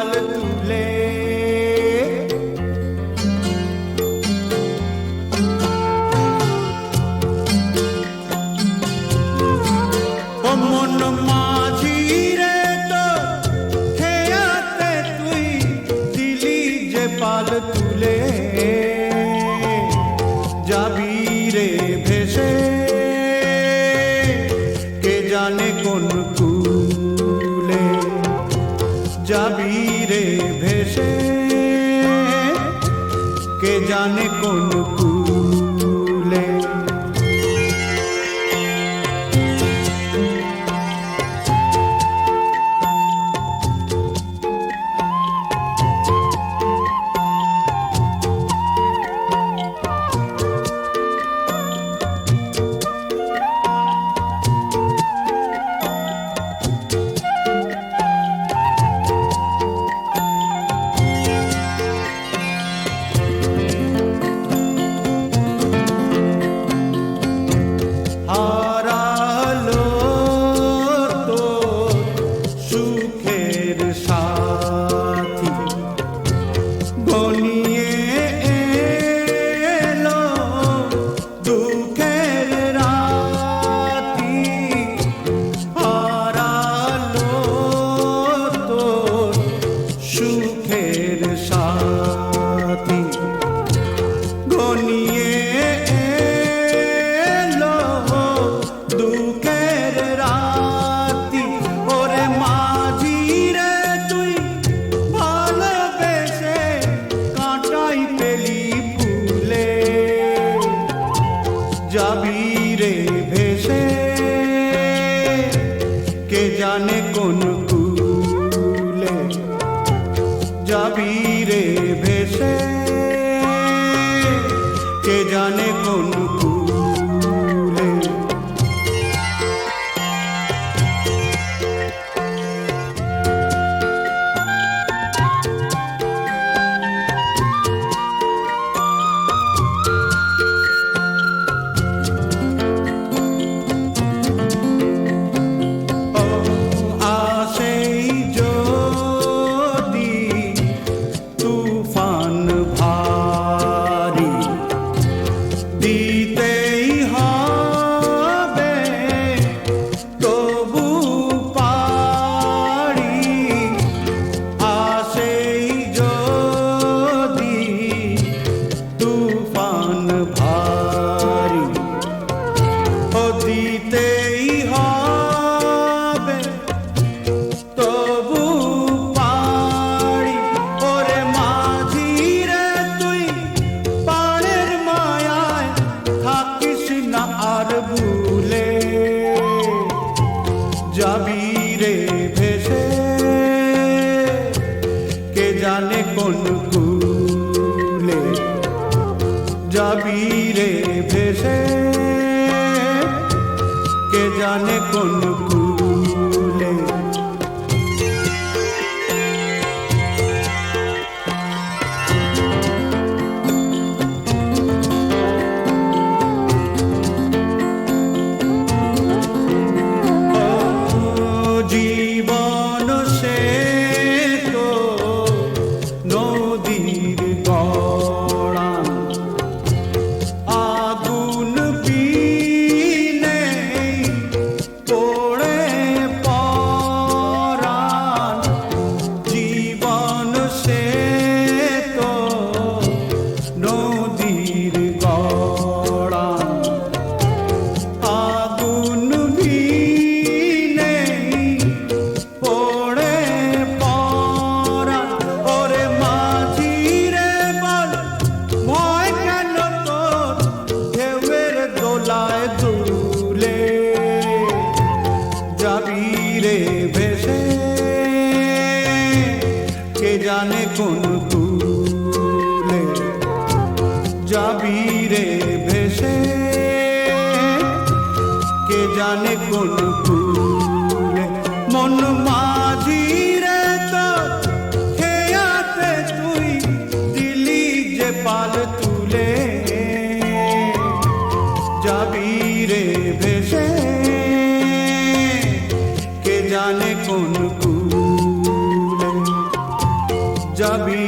পাল তুলে। মন মাঝি রে তোর খেয়াতে তুই দিলি যে পাল তুলে। যাবি রে কে জানে কোন কুলে? যাবি যাবি রে ভেসে? কে জানে কোন কুলে? যাবি রে ভেসে? কে জানে কোন querer. ভেসে, কে জানে কোন ফুলে মন মাঝি রে তো, খেয়াতে তুই দিলি যে পাল তুলে। যাবি রে ভেসে, কে জানে কোন ফুলে যাবি